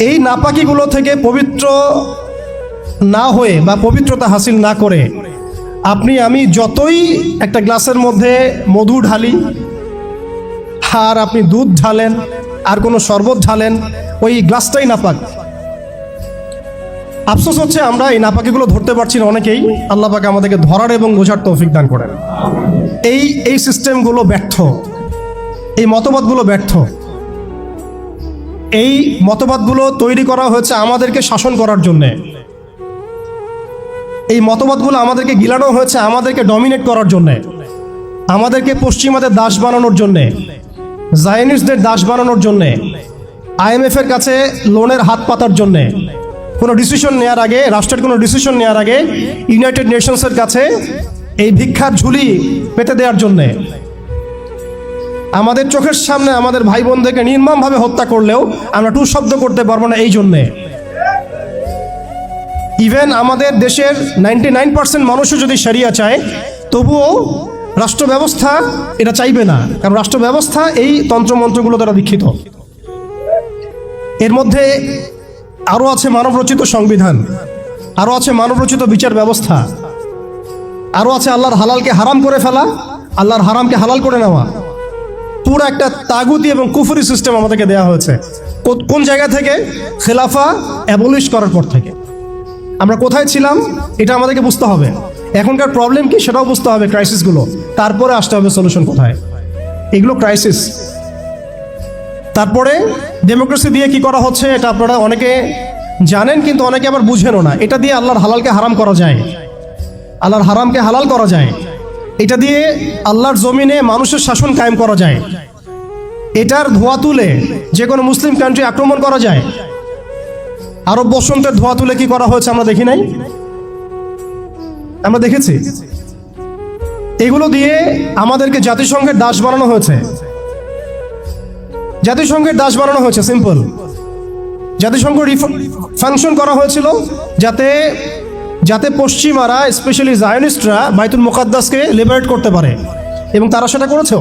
এই নাপাকিগুলো থেকে পবিত্র না হয়ে বা পবিত্রতা হাসিল না করে, আপনি, আমি যতই একটা গ্লাসের মধ্যে মধু ঢালি, আর আপনি দুধ ঢালেন, আর কোনো শরবত ঢালেন, ওই গ্লাসটাই নাপাক। আফসোস হচ্ছে আমরা এই নাপাকিগুলো ধরতে পারছি না অনেকেই। আল্লাহ পাকে আমাদেরকে ধরার এবং বোঝার তৌফিক দান করেন। এই এই সিস্টেমগুলো ব্যর্থ। এই মতবাদগুলো ব্যর্থ। এই মতবাদগুলো তৈরি করা হয়েছে আমাদেরকে শাসন করার জন্যে। এই মতবাদগুলো আমাদেরকে গিলানো হয়েছে আমাদেরকে ডমিনেট করার জন্যে। আমাদেরকে পশ্চিমাদের দাস বানানোর জন্যে জায়নিস্টদের দাস বানানোর জন্যে আইএমএফ এর কাছে লোনের হাত পাতার জন্যে। কোনো ডিসিশন নেওয়ার আগে, রাষ্ট্রের কোনো ডিসিশন নেওয়ার আগে ইউনাইটেড নেশনসের কাছে এই ভিক্ষার ঝুলি পেতে দেওয়ার জন্যে। আমাদের চোখের সামনে আমাদের ভাই বোনদেরকে নির্মমভাবে হত্যা করলেও আমরা টু শব্দ করতে পারব না এই জন্যে। ইভেন আমাদের দেশের নাইনটি নাইন পার্সেন্ট মানুষও যদি সারিয়া চায়, তবুও রাষ্ট্র ব্যবস্থা এটা চাইবে না। কারণ রাষ্ট্র ব্যবস্থা এই তন্ত্রমন্ত্রগুলো দ্বারা দীক্ষিত এর মধ্যে আরও আছে মানবরচিত সংবিধান, আরও আছে মানবরচিত বিচার ব্যবস্থা, আরও আছে আল্লাহর হালালকে হারাম করে ফেলা, আল্লাহর হারামকে হালাল করে নেওয়া। পুরো একটা তাগুতি এবং কুফুরি সিস্টেম আমাদেরকে দেওয়া হয়েছে। কোন জায়গা থেকে? খেলাফা অ্যাবলিশ করার পর থেকে। আমরা কোথায় ছিলাম? এটা আমাদেরকে বুঝতে হবে। এখনকার প্রবলেম কি সেটাও বুঝতে হবে ক্রাইসিসগুলো তারপরে আসতে হবে সলিউশন কোথায়? এগুলো ক্রাইসিস তারপরে ডেমোক্রেসি দিয়ে কি করা হচ্ছে এটা আপনারা অনেকে জানেন, কিন্তু অনেকে আবার বুঝেনও না। এটা দিয়ে আল্লাহর হালালকে হারাম করা যায়। আল্লাহর হারামকে হালাল করা যায়। এটা দিয়ে আল্লাহর জমিনে মানুষের শাসন কায়েম করা যায়। এটার ধোয়া তুলে যে কোনো মুসলিম কান্ট্রি আক্রমণ করা যায়। আরব বসন্তের ধোয়া তুলে কি করা হয়েছে আমরা দেখি নাই? আমরা দেখেছি। এগুলো দিয়ে আমাদেরকে জাতিসংঘের দাস বানানো হয়েছে। জাতিসংঘের দাস বানানো হয়েছে সিম্পল জাতিসংঘ ফাংশন করা হয়েছিল যাতে যাতে পশ্চিমারা স্পেশালি জায়নিস্টরা বাইতুল মোকাদ্দাসকে লিবারেট করতে পারে। এবং তারা সেটা করেছেও।